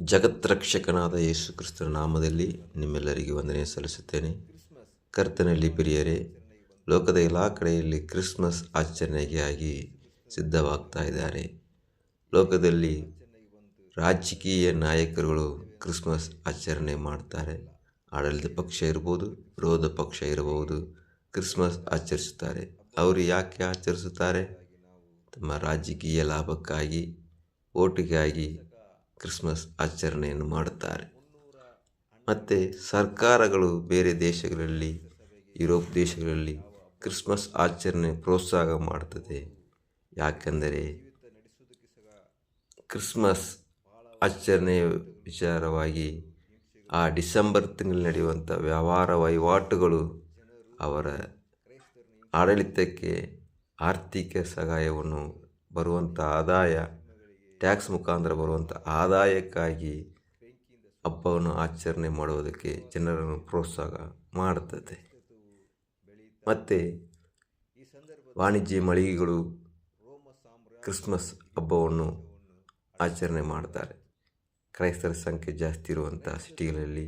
ಜಗತ್ರಕ್ಷಕನಾದ ಯೇಸು ಕ್ರಿಸ್ತನ ನಾಮದಲ್ಲಿ ನಿಮ್ಮೆಲ್ಲರಿಗೆ ವಂದನೆ ಸಲ್ಲಿಸುತ್ತೇನೆ. ಕರ್ತನಲ್ಲಿ ಪ್ರಿಯರೇ, ಲೋಕದ ಎಲ್ಲ ಕಡೆಯಲ್ಲಿ ಕ್ರಿಸ್ಮಸ್ ಆಚರಣೆಗಾಗಿ ಸಿದ್ಧವಾಗ್ತಾ ಇದ್ದಾರೆ. ಲೋಕದಲ್ಲಿ ರಾಜಕೀಯ ನಾಯಕರುಗಳು ಕ್ರಿಸ್ಮಸ್ ಆಚರಣೆ ಮಾಡ್ತಾರೆ. ಆಡಳಿತ ಪಕ್ಷ ಇರ್ಬೋದು, ವಿರೋಧ ಪಕ್ಷ ಇರಬಹುದು, ಕ್ರಿಸ್ಮಸ್ ಆಚರಿಸುತ್ತಾರೆ. ಅವರು ಯಾಕೆ ಆಚರಿಸುತ್ತಾರೆ? ತಮ್ಮ ರಾಜಕೀಯ ಲಾಭಕ್ಕಾಗಿ, ಓಟಿಗಾಗಿ ಕ್ರಿಸ್ಮಸ್ ಆಚರಣೆಯನ್ನು ಮಾಡುತ್ತಾರೆ. ಮತ್ತು ಸರ್ಕಾರಗಳು ಬೇರೆ ದೇಶಗಳಲ್ಲಿ, ಯುರೋಪ್ ದೇಶಗಳಲ್ಲಿ ಕ್ರಿಸ್ಮಸ್ ಆಚರಣೆ ಪ್ರೋತ್ಸಾಹ ಮಾಡ್ತದೆ ಯಾಕೆಂದರೆ ಕ್ರಿಸ್ಮಸ್ ಆಚರಣೆಯ ವಿಚಾರವಾಗಿ ಆ ಡಿಸೆಂಬರ್ ತಿಂಗಳಲ್ಲಿ ನಡೆಯುವಂಥ ವ್ಯವಹಾರ ವಹಿವಾಟುಗಳು ಅವರ ಆಡಳಿತಕ್ಕೆ ಆರ್ಥಿಕ ಸಹಾಯವನ್ನು ಬರುವಂಥ ಆದಾಯ ಟ್ಯಾಕ್ಸ್ ಮುಖಾಂತರ ಬರುವಂಥ ಆದಾಯಕ್ಕಾಗಿ ಹಬ್ಬವನ್ನು ಆಚರಣೆ ಮಾಡುವುದಕ್ಕೆ ಜನರನ್ನು ಪ್ರೋತ್ಸಾಹ ಮಾಡುತ್ತದೆ. ಮತ್ತು ವಾಣಿಜ್ಯ ಮಳಿಗೆಗಳು ಕ್ರಿಸ್ಮಸ್ ಹಬ್ಬವನ್ನು ಆಚರಣೆ ಮಾಡ್ತಾರೆ. ಕ್ರೈಸ್ತರ ಸಂಖ್ಯೆ ಜಾಸ್ತಿ ಇರುವಂಥ ಸಿಟಿಗಳಲ್ಲಿ,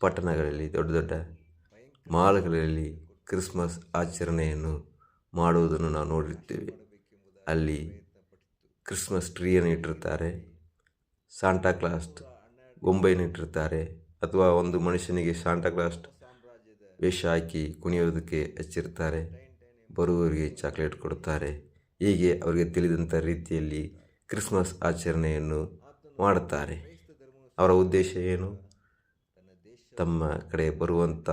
ಪಟ್ಟಣಗಳಲ್ಲಿ, ದೊಡ್ಡ ದೊಡ್ಡ ಮಾಲ್ಗಳಲ್ಲಿ ಕ್ರಿಸ್ಮಸ್ ಆಚರಣೆಯನ್ನು ಮಾಡುವುದನ್ನು ನಾವು ನೋಡಿರ್ತೇವೆ ಅಲ್ಲಿ ಕ್ರಿಸ್ಮಸ್ ಟ್ರೀಯನ್ನು ಇಟ್ಟಿರ್ತಾರೆ. ಸಾಂಟಾ ಕ್ಲಾಸ್ ಗೊಂಬೆಯನ್ನು ಇಟ್ಟಿರ್ತಾರೆ. ಅಥವಾ ಒಂದು ಮನುಷ್ಯನಿಗೆ ಸಾಂಟಾ ಕ್ಲಾಸ್ ವೇಷ ಹಾಕಿ ಕುಣಿಯೋದಕ್ಕೆ ಹಚ್ಚಿರ್ತಾರೆ. ಬರುವವರಿಗೆ ಚಾಕ್ಲೇಟ್ ಕೊಡುತ್ತಾರೆ. ಹೀಗೆ ಅವರಿಗೆ ತಿಳಿದಂಥ ರೀತಿಯಲ್ಲಿ ಕ್ರಿಸ್ಮಸ್ ಆಚರಣೆಯನ್ನು ಮಾಡುತ್ತಾರೆ. ಅವರ ಉದ್ದೇಶ ಏನು? ತಮ್ಮ ಕಡೆ ಬರುವಂಥ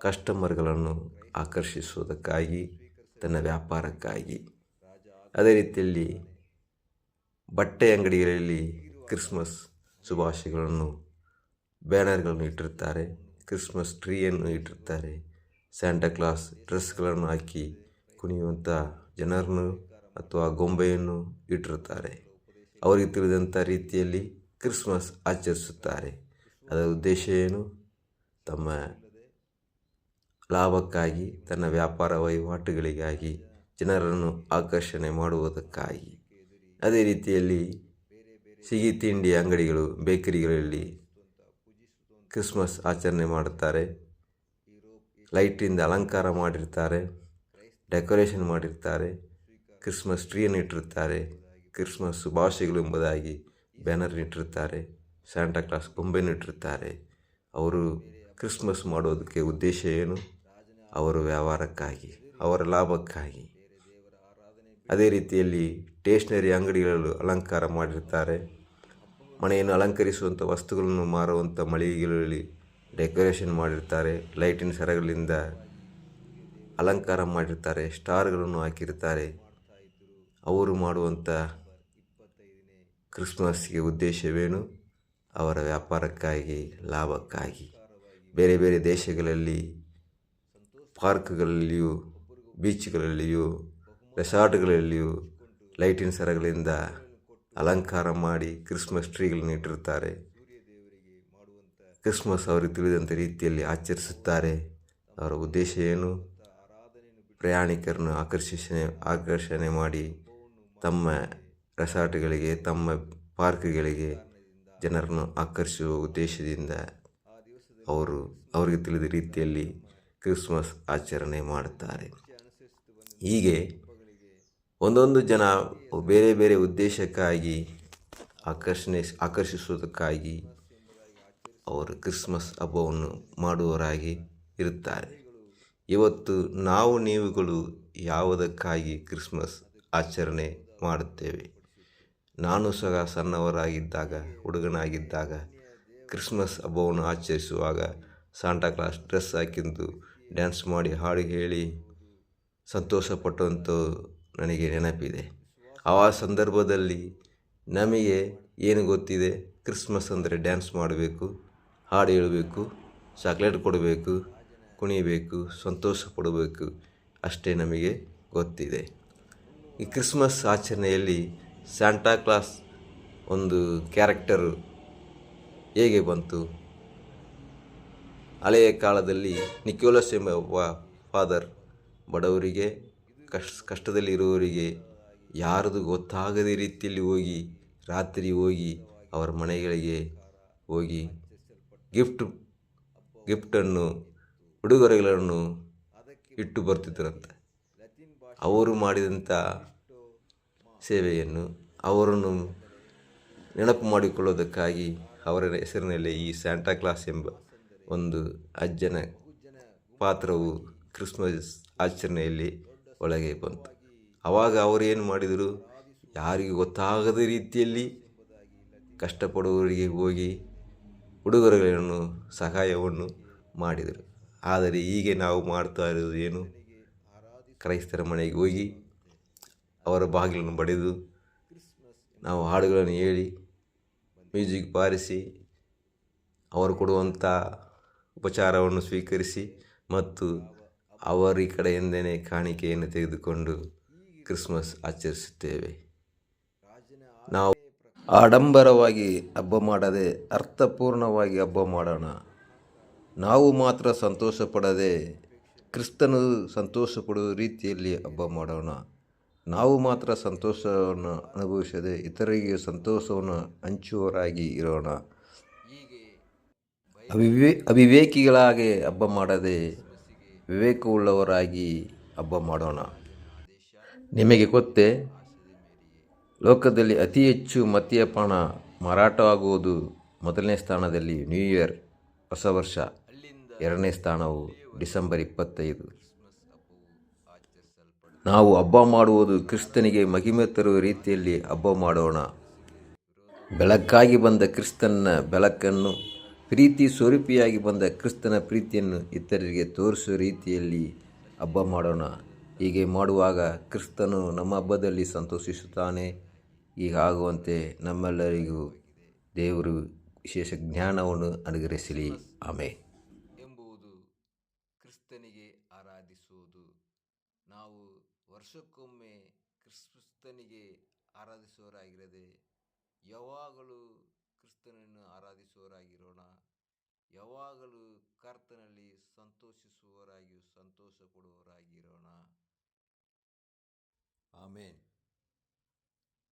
ಕಸ್ಟಮರ್ಗಳನ್ನು ಆಕರ್ಷಿಸುವುದಕ್ಕಾಗಿ, ತನ್ನ ವ್ಯಾಪಾರಕ್ಕಾಗಿ. ಅದೇ ರೀತಿಯಲ್ಲಿ ಬಟ್ಟೆ ಅಂಗಡಿಗಳಲ್ಲಿ ಕ್ರಿಸ್ಮಸ್ ಶುಭಾಶಯಗಳನ್ನು, ಬ್ಯಾನರ್ಗಳನ್ನು ಇಟ್ಟಿರ್ತಾರೆ ಕ್ರಿಸ್ಮಸ್ ಟ್ರೀಯನ್ನು ಇಟ್ಟಿರ್ತಾರೆ ಸ್ಯಾಂಟಾ ಕ್ಲಾಸ್ ಡ್ರೆಸ್ಗಳನ್ನು ಹಾಕಿ ಕುಣಿಯುವಂಥ ಜನರನ್ನು ಅಥವಾ ಗೊಂಬೆಯನ್ನು ಇಟ್ಟಿರುತ್ತಾರೆ. ಅವರಿಗೆ ತಿಳಿದಂಥ ರೀತಿಯಲ್ಲಿ ಕ್ರಿಸ್ಮಸ್ ಆಚರಿಸುತ್ತಾರೆ. ಅದರ ಉದ್ದೇಶ ಏನು? ತಮ್ಮ ಲಾಭಕ್ಕಾಗಿ, ತನ್ನ ವ್ಯಾಪಾರ ವಹಿವಾಟುಗಳಿಗಾಗಿ ಜನರನ್ನು ಆಕರ್ಷಣೆ ಮಾಡುವುದಕ್ಕಾಗಿ. ಅದೇ ರೀತಿಯಲ್ಲಿ ಸಿಹಿ ತಿಂಡಿ ಅಂಗಡಿಗಳು, ಬೇಕರಿಗಳಲ್ಲಿ ಕ್ರಿಸ್ಮಸ್ ಆಚರಣೆ ಮಾಡುತ್ತಾರೆ. ಲೈಟಿಂದ ಅಲಂಕಾರ ಮಾಡಿರ್ತಾರೆ, ಡೆಕೋರೇಷನ್ ಮಾಡಿರ್ತಾರೆ, ಕ್ರಿಸ್ಮಸ್ ಟ್ರೀಯನ್ನು ಇಟ್ಟಿರ್ತಾರೆ ಕ್ರಿಸ್ಮಸ್ ಶುಭಾಶಯಗಳು ಎಂಬುದಾಗಿ ಬ್ಯಾನರ್ ಇಟ್ಟಿರ್ತಾರೆ ಸ್ಯಾಂಟಾ ಕ್ಲಾಸ್ ಗೊಂಬೆಯನ್ನು ಇಟ್ಟಿರ್ತಾರೆ ಅವರು ಕ್ರಿಸ್ಮಸ್ ಮಾಡೋದಕ್ಕೆ ಉದ್ದೇಶ ಏನು? ಅವರ ವ್ಯವಹಾರಕ್ಕಾಗಿ, ಅವರ ಲಾಭಕ್ಕಾಗಿ. ಅದೇ ರೀತಿಯಲ್ಲಿ ಸ್ಟೇಷನರಿ ಅಂಗಡಿಗಳು ಅಲಂಕಾರ ಮಾಡಿರ್ತಾರೆ ಮನೆಯನ್ನು ಅಲಂಕರಿಸುವಂಥ ವಸ್ತುಗಳನ್ನು ಮಾರುವಂಥ ಮಳಿಗೆಗಳಲ್ಲಿ ಡೆಕೋರೇಷನ್ ಮಾಡಿರ್ತಾರೆ ಲೈಟಿನ ಸರಗಳಿಂದ ಅಲಂಕಾರ ಮಾಡಿರ್ತಾರೆ ಸ್ಟಾರ್ಗಳನ್ನು ಹಾಕಿರ್ತಾರೆ ಅವರು ಮಾಡುವಂಥ ಕ್ರಿಸ್ಮಸ್ಗೆ ಉದ್ದೇಶವೇನು? ಅವರ ವ್ಯಾಪಾರಕ್ಕಾಗಿ, ಲಾಭಕ್ಕಾಗಿ. ಬೇರೆ ಬೇರೆ ದೇಶಗಳಲ್ಲಿ, ಪಾರ್ಕ್ಗಳಲ್ಲಿಯೂ, ಬೀಚ್ಗಳಲ್ಲಿಯೂ ರೆಸಾರ್ಟ್ಗಳಲ್ಲಿಯೂ ಲೈಟಿನ ಸರಗಳಿಂದ ಅಲಂಕಾರ ಮಾಡಿ ಕ್ರಿಸ್ಮಸ್ ಟ್ರೀಗಳನ್ನು ಇಟ್ಟಿರುತ್ತಾರೆ. ಕ್ರಿಸ್ಮಸ್ ಅವರಿಗೆ ತಿಳಿದಂಥ ರೀತಿಯಲ್ಲಿ ಆಚರಿಸುತ್ತಾರೆ. ಅವರ ಉದ್ದೇಶ ಏನು? ಪ್ರಯಾಣಿಕರನ್ನು ಆಕರ್ಷಿಸನೆ, ಆಕರ್ಷಣೆ ಮಾಡಿ ತಮ್ಮ ರೆಸಾರ್ಟ್ಗಳಿಗೆ ತಮ್ಮ ಪಾರ್ಕ್ಗಳಿಗೆ ಜನರನ್ನು ಆಕರ್ಷಿಸುವ ಉದ್ದೇಶದಿಂದ ಅವರು, ಅವರಿಗೆ ತಿಳಿದ ರೀತಿಯಲ್ಲಿ ಕ್ರಿಸ್ಮಸ್ ಆಚರಣೆ ಮಾಡುತ್ತಾರೆ. ಹೀಗೆ ಒಂದೊಂದು ಜನ ಬೇರೆ ಬೇರೆ ಉದ್ದೇಶಕ್ಕಾಗಿ ಆಕರ್ಷಣೆ ಆಕರ್ಷಿಸುವುದಕ್ಕಾಗಿ ಅವರು ಕ್ರಿಸ್ಮಸ್ ಹಬ್ಬವನ್ನು ಮಾಡುವವರಾಗಿ ಇರುತ್ತಾರೆ. ಇವತ್ತು ನಾವು ನೀವುಗಳು ಯಾವುದಕ್ಕಾಗಿ ಕ್ರಿಸ್ಮಸ್ ಆಚರಣೆ ಮಾಡುತ್ತೇವೆ? ನಾನು ಸಹ ಸಣ್ಣವರಾಗಿದ್ದಾಗ, ಹುಡುಗನಾಗಿದ್ದಾಗ, ಕ್ರಿಸ್ಮಸ್ ಹಬ್ಬವನ್ನು ಆಚರಿಸುವಾಗ ಸಾಂಟಾ ಕ್ಲಾಸ್ ಡ್ರೆಸ್ ಹಾಕಿದ್ದು ಡ್ಯಾನ್ಸ್ ಮಾಡಿ ಹಾಡು ಹೇಳಿ ಸಂತೋಷಪಟ್ಟಂಥ ನನಗೆ ನೆನಪಿದೆ. ಆ ಸಂದರ್ಭದಲ್ಲಿ ನಮಗೆ ಏನು ಗೊತ್ತಿದೆ? ಕ್ರಿಸ್ಮಸ್ ಅಂದರೆ ಡ್ಯಾನ್ಸ್ ಮಾಡಬೇಕು, ಹಾಡು ಹೇಳಬೇಕು, ಚಾಕ್ಲೇಟ್ ಕೊಡಬೇಕು, ಕುಣಿಬೇಕು, ಸಂತೋಷ ಪಡಬೇಕು ಅಷ್ಟೇ ನಮಗೆ ಗೊತ್ತಿದೆ. ಈ ಕ್ರಿಸ್ಮಸ್ ಆಚರಣೆಯಲ್ಲಿ ಸ್ಯಾಂಟಾ ಕ್ಲಾಸ್ ಒಂದು ಕ್ಯಾರೆಕ್ಟರ್ ಹೇಗೆ ಬಂತು? ಹಳೆಯ ಕಾಲದಲ್ಲಿ ನಿಕೋಲಸ್ ಎಂಬ ಫಾದರ್ ಬಡವರಿಗೆ ಕಷ್ಟ ಕಷ್ಟದಲ್ಲಿರುವವರಿಗೆ ಯಾರದು ಗೊತ್ತಾಗದ ರೀತಿಯಲ್ಲಿ ಹೋಗಿ, ರಾತ್ರಿ ಹೋಗಿ ಅವರ ಮನೆಗಳಿಗೆ ಹೋಗಿ ಗಿಫ್ಟ್, ಗಿಫ್ಟನ್ನು, ಉಡುಗೊರೆಗಳನ್ನು ಇಟ್ಟು ಬರ್ತಿದ್ದರಂತೆ. ಅವರು ಮಾಡಿದಂಥ ಸೇವೆಯನ್ನು ಅವರನ್ನು ನೆನಪು ಮಾಡಿಕೊಳ್ಳೋದಕ್ಕಾಗಿ ಅವರ ಹೆಸರಿನಲ್ಲಿ ಈ ಸ್ಯಾಂಟಾ ಕ್ಲಾಸ್ ಎಂಬ ಒಂದು ಅಜ್ಜನ ಪಾತ್ರವು ಕ್ರಿಸ್ಮಸ್ ಆಚರಣೆಯಲ್ಲಿ ಒಳಗೆ ಬಂತು. ಆವಾಗ ಅವರು ಏನು ಮಾಡಿದರು? ಯಾರಿಗೂ ಗೊತ್ತಾಗದ ರೀತಿಯಲ್ಲಿ ಕಷ್ಟಪಡುವವರಿಗೆ ಹೋಗಿ ಉಡುಗೊರೆಗಳನ್ನು, ಸಹಾಯವನ್ನು ಮಾಡಿದರು. ಆದರೆ ಹೀಗೆ ನಾವು ಮಾಡ್ತಾ ಇರೋದು ಏನು? ಕ್ರೈಸ್ತರ ಮನೆಗೆ ಹೋಗಿ ಅವರ ಬಾಗಿಲನ್ನು ಬಡಿದು ನಾವು ಹಾಡುಗಳನ್ನು ಹೇಳಿ, ಮ್ಯೂಸಿಕ್ ಬಾರಿಸಿ, ಅವರು ಕೊಡುವಂಥ ಉಪಚಾರವನ್ನು ಸ್ವೀಕರಿಸಿ ಮತ್ತು ಅವರ ಕಡೆಯಿಂದನೇ ಕಾಣಿಕೆಯನ್ನು ತೆಗೆದುಕೊಂಡು ಕ್ರಿಸ್ಮಸ್ ಆಚರಿಸುತ್ತೇವೆ. ನಾವು ಆಡಂಬರವಾಗಿ ಹಬ್ಬ ಮಾಡದೆ ಅರ್ಥಪೂರ್ಣವಾಗಿ ಹಬ್ಬ ಮಾಡೋಣ. ನಾವು ಮಾತ್ರ ಸಂತೋಷ ಪಡದೆ ಕ್ರಿಸ್ತನು ಸಂತೋಷ ಪಡುವ ರೀತಿಯಲ್ಲಿ ಹಬ್ಬ ಮಾಡೋಣ. ನಾವು ಮಾತ್ರ ಸಂತೋಷವನ್ನು ಅನುಭವಿಸದೆ ಇತರರಿಗೆ ಸಂತೋಷವನ್ನು ಹಂಚುವರಾಗಿ ಇರೋಣ. ಅವಿವೇ, ಅವಿವೇಕಿಗಳಾಗಿ ಹಬ್ಬ ಮಾಡದೆ ವಿವೇಕವುಳ್ಳವರಾಗಿ ಹಬ್ಬ ಮಾಡೋಣ. ನಿಮಗೆ ಗೊತ್ತೇ? ಲೋಕದಲ್ಲಿ ಅತಿ ಹೆಚ್ಚು ಮದ್ಯಪಾನ ಮಾರಾಟವಾಗುವುದು ಮೊದಲನೇ ಸ್ಥಾನದಲ್ಲಿ ನ್ಯೂ ಇಯರ್, ಹೊಸ ವರ್ಷ. ಎರಡನೇ ಸ್ಥಾನವು ಡಿಸೆಂಬರ್ ಇಪ್ಪತ್ತೈದು. ನಾವು ಹಬ್ಬ ಮಾಡುವುದು ಕ್ರಿಸ್ತನಿಗೆ ಮಹಿಮೆ ತರುವ ರೀತಿಯಲ್ಲಿ ಹಬ್ಬ ಮಾಡೋಣ. ಬೆಳಕಾಗಿ ಬಂದ ಕ್ರಿಸ್ತನ ಬೆಳಕನ್ನು ಪ್ರೀತಿ ಸ್ವರೂಪಿಯಾಗಿ ಬಂದ ಕ್ರಿಸ್ತನ ಪ್ರೀತಿಯನ್ನು ಇತರರಿಗೆ ತೋರಿಸುವ ರೀತಿಯಲ್ಲಿ ಹಬ್ಬ ಮಾಡೋಣ. ಹೀಗೆ ಮಾಡುವಾಗ ಕ್ರಿಸ್ತನು ನಮ್ಮ ಹಬ್ಬದಲ್ಲಿ ಸಂತೋಷಿಸುತ್ತಾನೆ. ಹೀಗಾಗುವಂತೆ ನಮ್ಮೆಲ್ಲರಿಗೂ ದೇವರು ವಿಶೇಷ ಜ್ಞಾನವನ್ನು ಅನುಗ್ರಹಿಸಲಿ. ಆಮೆ ಎಂಬುದು ಕ್ರಿಸ್ತನಿಗೆ ಆರಾಧಿಸುವುದು. ನಾವು ವರ್ಷಕ್ಕೊಮ್ಮೆ ಕ್ರಿಸ್ತನಿಗೆ ಆರಾಧಿಸುವರಾಗಿರದೆ ಯಾವಾಗಲೂ ಕ್ರಿಸ್ತನನ್ನು ಆರಾಧಿಸುವವರಾಗಿರೋಣ. ಯಾವಾಗಲೂ ಕರ್ತನಲ್ಲಿ ಸಂತೋಷಿಸುವವರಾಗಿ ಸಂತೋಷ ಕೊಡುವವರಾಗಿರೋಣ. ಆಮೇನ್.